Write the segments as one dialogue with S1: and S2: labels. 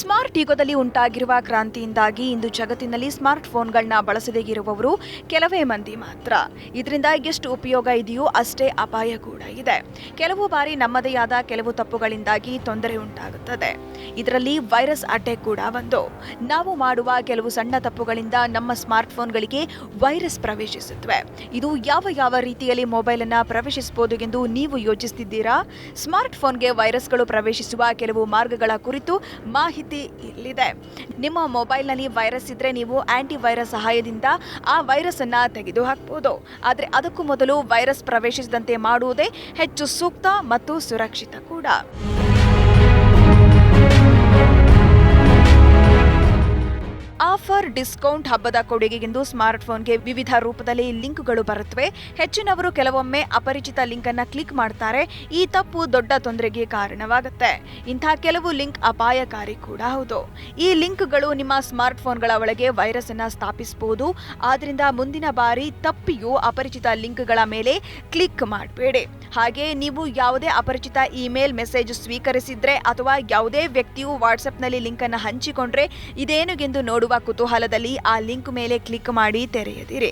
S1: Smart ಯುಗದಲ್ಲಿ ಉಂಟಾಗಿರುವ ಕ್ರಾಂತಿಯಿಂದಾಗಿ ಇಂದು ಜಗತ್ತಿನಲ್ಲಿ ಸ್ಮಾರ್ಟ್ ಫೋನ್ಗಳನ್ನ ಬಳಸದೇ ಇರುವವರು ಕೆಲವೇ ಮಂದಿ ಮಾತ್ರ. ಇದರಿಂದ ಎಷ್ಟು ಉಪಯೋಗ ಇದೆಯೋ ಅಷ್ಟೇ ಅಪಾಯ ಕೂಡ ಇದೆ. ಕೆಲವು ಬಾರಿ ನಮ್ಮದೇ ಆದ ಕೆಲವು ತಪ್ಪುಗಳಿಂದಾಗಿ ತೊಂದರೆ ಉಂಟಾಗುತ್ತದೆ. ಇದರಲ್ಲಿ ವೈರಸ್ ಅಟ್ಯಾಕ್ ಕೂಡ ಒಂದು. ನಾವು ಮಾಡುವ ಕೆಲವು ಸಣ್ಣ ತಪ್ಪುಗಳಿಂದ ನಮ್ಮ ಸ್ಮಾರ್ಟ್ ಫೋನ್ಗಳಿಗೆ ವೈರಸ್ ಪ್ರವೇಶಿಸುತ್ತವೆ. ಇದು ಯಾವ ಯಾವ ರೀತಿಯಲ್ಲಿ ಮೊಬೈಲ್ ಅನ್ನ ಪ್ರವೇಶಿಸಬಹುದು ಎಂದು ನೀವು ಯೋಚಿಸುತ್ತಿದ್ದೀರಾ ಸ್ಮಾರ್ಟ್ ಫೋನ್ಗೆ ವೈರಸ್ಗಳು ಪ್ರವೇಶಿಸುವ ಕೆಲವು ಮಾರ್ಗಗಳ ಕುರಿತು ಮಾಹಿತಿ ಇಲ್ಲಿದೆ. ನಿಮ್ಮ ಮೊಬೈಲ್ನಲ್ಲಿ ವೈರಸ್ ಇದ್ದರೆ ನೀವು ಆ್ಯಂಟಿ ವೈರಸ್ ಸಹಾಯದಿಂದ ಆ ವೈರಸ್ ಅನ್ನ ತೆಗೆದು ಹಾಕಬಹುದು ಆದರೆ ಅದಕ್ಕೂ ಮೊದಲು ವೈರಸ್ ಪ್ರವೇಶಿಸದಂತೆ ಮಾಡುವುದೇ ಹೆಚ್ಚು ಸೂಕ್ತ ಮತ್ತು ಸುರಕ್ಷಿತ ಕೂಡ. ಡಿಸ್ಕೌಂಟ್ ಹಬ್ಬದ ಕೊಡುಗೆಗೆಂದು ಸ್ಮಾರ್ಟ್ಫೋನ್ಗೆ ವಿವಿಧ ರೂಪದಲ್ಲಿ ಲಿಂಕ್ಗಳು ಬರುತ್ತವೆ. ಹೆಚ್ಚಿನವರು ಕೆಲವೊಮ್ಮೆ ಅಪರಿಚಿತ ಲಿಂಕ್ ಅನ್ನ ಕ್ಲಿಕ್ ಮಾಡ್ತಾರೆ. ಈ ತಪ್ಪು ದೊಡ್ಡ ತೊಂದರೆಗೆ ಕಾರಣವಾಗುತ್ತೆ. ಇಂಥ ಕೆಲವು ಲಿಂಕ್ ಅಪಾಯಕಾರಿ ಕೂಡ ಹೌದು. ಈ ಲಿಂಕ್ಗಳು ನಿಮ್ಮ ಸ್ಮಾರ್ಟ್ಫೋನ್ಗಳ ಒಳಗೆ ವೈರಸ್ ಅನ್ನ ಸ್ಥಾಪಿಸಬಹುದು ಆದ್ರಿಂದ ಮುಂದಿನ ಬಾರಿ ತಪ್ಪಿಯೂ ಅಪರಿಚಿತ ಲಿಂಕ್ಗಳ ಮೇಲೆ ಕ್ಲಿಕ್ ಮಾಡಬೇಡಿ. ಹಾಗೆ ನೀವು ಯಾವುದೇ ಅಪರಿಚಿತ ಇಮೇಲ್ ಮೆಸೇಜ್ ಸ್ವೀಕರಿಸಿದ್ರೆ ಅಥವಾ ಯಾವುದೇ ವ್ಯಕ್ತಿಯು ವಾಟ್ಸ್ಆಪ್ನಲ್ಲಿ ಲಿಂಕ್ ಅನ್ನು ಹಂಚಿಕೊಂಡ್ರೆ ಇದೇನುಗೆಂದು ನೋಡುವ ಕುತೂಹಲದಲ್ಲಿ ಆ ಲಿಂಕ್ ಮೇಲೆ ಕ್ಲಿಕ್ ಮಾಡಿ ತೆರೆಯದಿರಿ.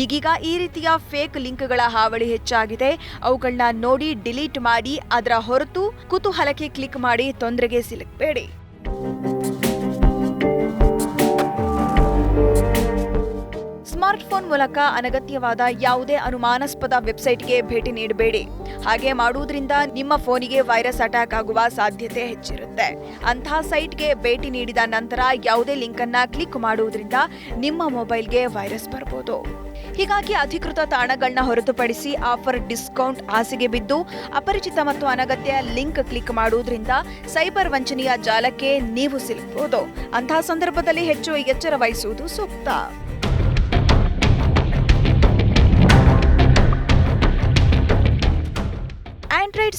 S1: ಈಗೀಗ ಈ ರೀತಿಯ ಫೇಕ್ ಲಿಂಕ್ಗಳ ಹಾವಳಿ ಹೆಚ್ಚಾಗಿದೆ. ಅವುಗಳನ್ನ ನೋಡಿ ಡಿಲೀಟ್ ಮಾಡಿ ಅದರ ಹೊರತು ಕುತೂಹಲಕ್ಕೆ ಕ್ಲಿಕ್ ಮಾಡಿ ತೊಂದರೆಗೆ ಸಿಲುಕಬೇಡಿ. ಸ್ಮಾರ್ಟ್ಫೋನ್ ಮೂಲಕ ಅನಗತ್ಯವಾದ ಯಾವುದೇ ಅನುಮಾನಾಸ್ಪದ ವೆಬ್ಸೈಟ್ಗೆ ಭೇಟಿ ನೀಡಬೇಡಿ. ಹಾಗೆ ಮಾಡುವುದರಿಂದ ನಿಮ್ಮ ಫೋನಿಗೆ ವೈರಸ್ ಅಟ್ಯಾಕ್ ಆಗುವ ಸಾಧ್ಯತೆ ಹೆಚ್ಚಿರುತ್ತೆ. ಅಂತಹ ಸೈಟ್ಗೆ ಭೇಟಿ ನೀಡಿದ ನಂತರ ಯಾವುದೇ ಲಿಂಕ್ ಅನ್ನ ಕ್ಲಿಕ್ ಮಾಡುವುದರಿಂದ ನಿಮ್ಮ ಮೊಬೈಲ್ಗೆ ವೈರಸ್ ಬರಬಹುದು ಹೀಗಾಗಿ ಅಧಿಕೃತ ತಾಣಗಳನ್ನ ಹೊರತುಪಡಿಸಿ ಆಫರ್, ಡಿಸ್ಕೌಂಟ್ ಹಾಸಿಗೆ ಬಿದ್ದು, ಅಪರಿಚಿತ ಮತ್ತು ಅನಗತ್ಯ ಲಿಂಕ್ ಕ್ಲಿಕ್ ಮಾಡುವುದರಿಂದ ಸೈಬರ್ ವಂಚನೆಯ ಜಾಲಕ್ಕೆ ನೀವು ಸಿಲುಕಬಹುದು ಅಂತಹ ಸಂದರ್ಭದಲ್ಲಿ ಹೆಚ್ಚು ಎಚ್ಚರ ವಹಿಸುವುದು ಸೂಕ್ತ.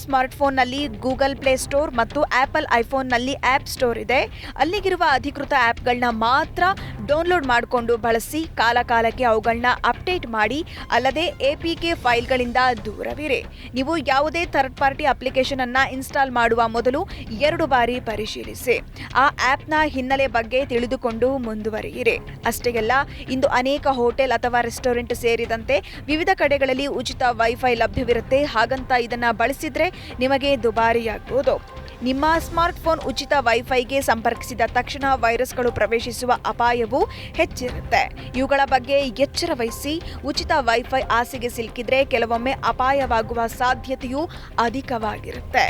S1: ಸ್ಮಾರ್ಟ್ಫೋನ್ನಲ್ಲಿ ಗೂಗಲ್ ಪ್ಲೇ ಸ್ಟೋರ್ ಮತ್ತು ಆಪಲ್ ಐಫೋನ್ನಲ್ಲಿ ಆ್ಯಪ್ ಸ್ಟೋರ್ ಇದೆ. ಅಲ್ಲಿಗಿರುವ ಅಧಿಕೃತ ಆ್ಯಪ್ಗಳನ್ನ ಮಾತ್ರ ಡೌನ್ಲೋಡ್ ಮಾಡಿಕೊಂಡು ಬಳಸಿ ಕಾಲ ಕಾಲಕ್ಕೆ ಅವುಗಳನ್ನ ಅಪ್ಡೇಟ್ ಮಾಡಿ, ಅಲ್ಲದೆ ಎ ಪಿ ಕೆ ಫೈಲ್ಗಳಿಂದ ದೂರವಿರಿ. ನೀವು ಯಾವುದೇ ಥರ್ಡ್ ಪಾರ್ಟಿ ಅಪ್ಲಿಕೇಶನ್ ಅನ್ನ ಇನ್ಸ್ಟಾಲ್ ಮಾಡುವ ಮೊದಲು ಎರಡು ಬಾರಿ ಪರಿಶೀಲಿಸಿ. ಆ ಆ್ಯಪ್ನ ಹಿನ್ನೆಲೆ ಬಗ್ಗೆ ತಿಳಿದುಕೊಂಡು ಮುಂದುವರಿಯಿರಿ. ಅಷ್ಟೇ ಇಂದು ಅನೇಕ ಹೋಟೆಲ್ ಅಥವಾ ರೆಸ್ಟೋರೆಂಟ್ ಸೇರಿದಂತೆ ವಿವಿಧ ಕಡೆಗಳಲ್ಲಿ ಉಚಿತ ವೈಫೈ ಲಭ್ಯವಿರುತ್ತೆ. ಹಾಗಂತ ಇದನ್ನ ಬಳಸಿದ್ರೆ ನಿಮಗೆ ದುಬಾರಿಯಾಗಬಹುದು ನಿಮ್ಮ ಸ್ಮಾರ್ಟ್ಫೋನ್ ಉಚಿತ ವೈಫೈಗೆ ಸಂಪರ್ಕಿಸಿದ ತಕ್ಷಣ ವೈರಸ್ಗಳು ಪ್ರವೇಶಿಸುವ ಅಪಾಯವು ಹೆಚ್ಚಿರುತ್ತೆ. ಇವುಗಳ ಬಗ್ಗೆ ಎಚ್ಚರ ವಹಿಸಿ ಉಚಿತ ವೈಫೈ ಆಸೆಗೆ ಸಿಲುಕಿದ್ರೆ ಕೆಲವೊಮ್ಮೆ ಅಪಾಯವಾಗುವ ಸಾಧ್ಯತೆಯೂ ಅಧಿಕವಾಗಿರುತ್ತೆ.